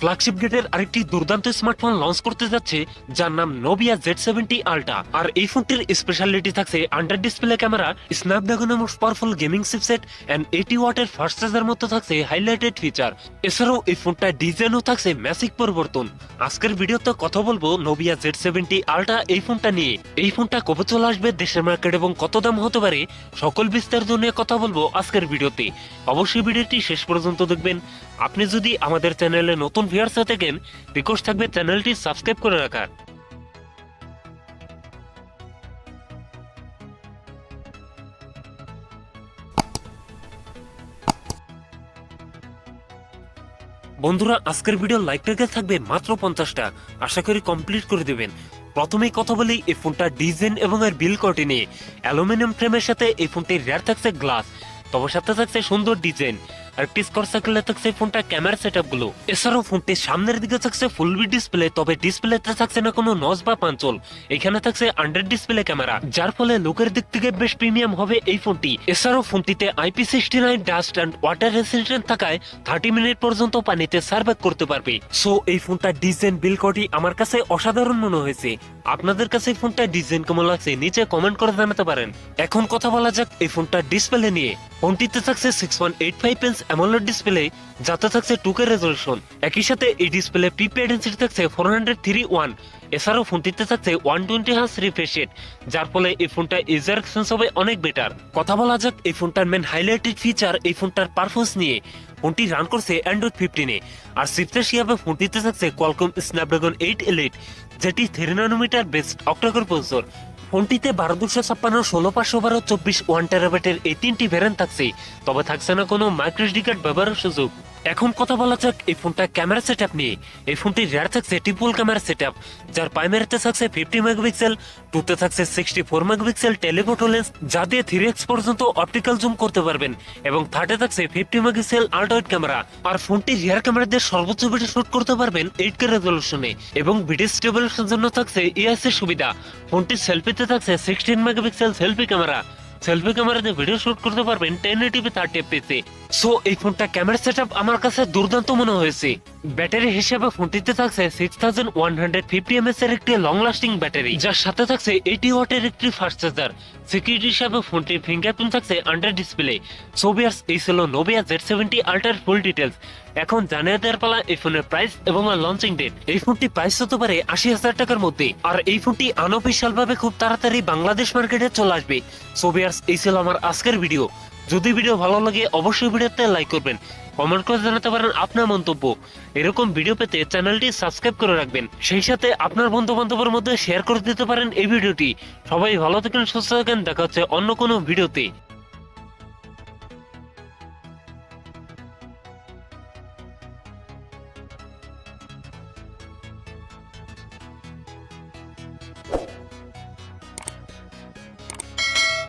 Flagship গেটের আরেকটি দুর্দান্ত স্মার্টফোন লঞ্চ করতে যাচ্ছে, যার নাম নোবিয়া জেড সেভেন্টি আলটা আর এই ফোনটির স্পেশালিটি থাকছে under display camera স্ন্যাপড্রাগনের most powerful gaming chipset and eighty ওয়াটের ফাস্ট চার্জার মতো থাকছে হাইলাইটেড ফিচার এছাড়াও এই ফোনটা ডিজাইনও থাকছে ম্যাসিক পরিবর্তন। আজকের ভিডিওতে কথা বলব নোবিয়া জেড সেভেন্টি আলটা এই ফোনটা নিয়ে। এই ফোনটা কবে চলে আসবে দেশের মার্কেট এবং কত দাম হতে পারে, সকল বিস্তারিত নিয়ে কথা বলব আজকের ভিডিওতে। অবশ্যই ভিডিওটি শেষ পর্যন্ত দেখবেন। আপনি যদি আমাদের চ্যানেলে নতুন ভিউয়ার্স হয়ে থাকেন রিকোয়েস্ট থাকবে চ্যানেলটি সাবস্ক্রাইব করে রাখার। বন্ধুরা, আজকের ভিডিও লাইক টার্গেট থাকবে মাত্র পঞ্চাশটা। আশা করি কমপ্লিট করে দেবেন। প্রথমেই কথা বলি এই ফোনটা ডিজাইন এবং এর বিল কোয়ালিটি নিয়ে। অ্যালুমিনিয়াম ফ্রেমের সাথে এই ফোনটির রেয়ার থাকছে গ্লাস তবে সাথে থাকছে সুন্দর ডিজাইন আর একটি স্কোর সার্কেলে থাকছে ফোনটা ক্যামেরা এছাড়াও ফোনটির সামনের দিকে থাকছে ডিসপ্লে তবে ডিসপ্লেতে থাকছে না কোনো নজ বা পাঞ্চল। এখানে থাকছে আন্ডার ডিসপ্লে ক্যামেরা যার ফলে লুকের দিক থেকে বেশ প্রিমিয়াম হবে এই ফোনটি। এছাড়াও ফোনটিতে IP sixty nine dust and water resistant থাকায় থার্টি মিনিট পর্যন্ত পানিতে সার্ভাইভ করতে পারবে। সো এই ফোনটা ডিজাইন বিল কোয়ালিটি আমার কাছে অসাধারণ মনে হয়েছে। আপনাদের কাছে ফোনটা ডিজাইন কেমন লাগছে, নিচে কমেন্ট করে জানাতে পারেন। এখন কথা বলা যাক এই ফোনটা ডিসপ্লে নিয়ে। ফোনটিতে থাকছে six one eight five pence AMOLED display যাতে থাকছে টুকে রেজলিউশন একই সাথে এই ডিসপ্লে ডেন্সিটি থাকছে ফোর হান্ড্রেড থ্রি ওয়ান এছাড়াও ফোনটিতে থাকছে one twenty hertz refresh rate যার ফলে এই ফোনটা ইউজার এক্সপেন্স হবে অনেক বেটার কথা বলা যাক, এই ফোনটার মেন হাইলাইটেড ফিচার এই ফোনটার পারফরমেন্স নিয়ে। ফোনটি রান করছে অ্যান্ড্রয়েড ফিফটিনে আর সিপসের হিসাবে ফোনটিতে থাকছে কোয়ালকম স্ন্যাপড্রাগন এইট এলিট যেটি three nanometer based octacore processor ফোনটিতে বারো দুশো ছাপ্পান্ন ষোলো পাঁচশো বারো চব্বিশ ওয়ান টেরাবাইটের এই তিনটি ভ্যারেন্ট থাকছে। তবে থাকছে না কোনো মাইক্রোসডি কার্ড ব্যবহারের সুযোগ। এখন কথা বলা যাক, এই ফোনটা ক্যামেরা সেট আপ নিয়ে। এই ফোনটি রেয়ার থাকছে ট্রিপল ক্যামেরা সেট আপ যার প্রাইমারিতে থাকছে ফিফটি মেগাপিক্সেল টুতে থাকছে sixty four megapixel telephoto lens যা দিয়ে থ্রি এক্স পর্যন্ত অপটিক্যাল জুম করতে পারবেন, এবং থার্ডে থাকছে ফিফটি মেগাপিক্সেল আল্ট্রাইড ক্যামেরা আর ফোনটি রিয়ার ক্যামেরা দিয়ে সর্বোচ্চ ভিডিও শুট করতে পারবেন এইট কে রেজলিউশনে এবং ভিডিও স্টেবিলাইজেশনের জন্য থাকছে ইএস এর সুবিধা। ফোনটির সেলফিতে থাকছে sixteen megapixel selfie camera selfie ক্যামেরাতে ভিডিও শুট করতে পারবেন টেন এইটিপি থার্টি এফপিসে সো এই ফোনটা ক্যামেরা সেটআপ আমার কাছে দুর্দান্ত মনে হয়েছে। ব্যাটারি হিসেবে ফোনটিতে থাকছে six thousand one hundred fifty MS এর একটি লং লাস্টিং ব্যাটারি যার সাথে থাকছে এইটি ওয়াটের একটি ফাস্ট চার্জার সিকিউরিটি হিসাবে ফোনটির ফিঙ্গারপ্রিন্ট থাকছে আন্ডার ডিসপ্লে সোবিয়ার্স এই ছিল Nubia Z seventy ultra full details এখন জানিয়ে দেওয়ার পালা এই ফোনের প্রাইস এবং লঞ্চিং ডেট এই ফোনটি প্রাইস হতে পারে আশি হাজার টাকার মধ্যে। আর এই ফোনটি আনঅফিসিয়াল ভাবে খুব তাড়াতাড়ি বাংলাদেশ মার্কেটে চলে আসবে। সোবিয়ার্স এই ছিল আমার আজকের ভিডিও যদি ভিডিও ভালো লাগে, অবশ্যই ভিডিওতে লাইক করবেন। কমেন্ট করে জানাতে পারেন আপনার মন্তব্য। এরকম ভিডিও পেতে চ্যানেলটি সাবস্ক্রাইব করে রাখবেন। সেই সাথে আপনার বন্ধু বান্ধবের মধ্যে শেয়ার করে দিতে পারেন এই ভিডিওটি সবাই ভালো থাকেন, সুস্থ থাকেন। দেখা হচ্ছে অন্য কোনো ভিডিওতে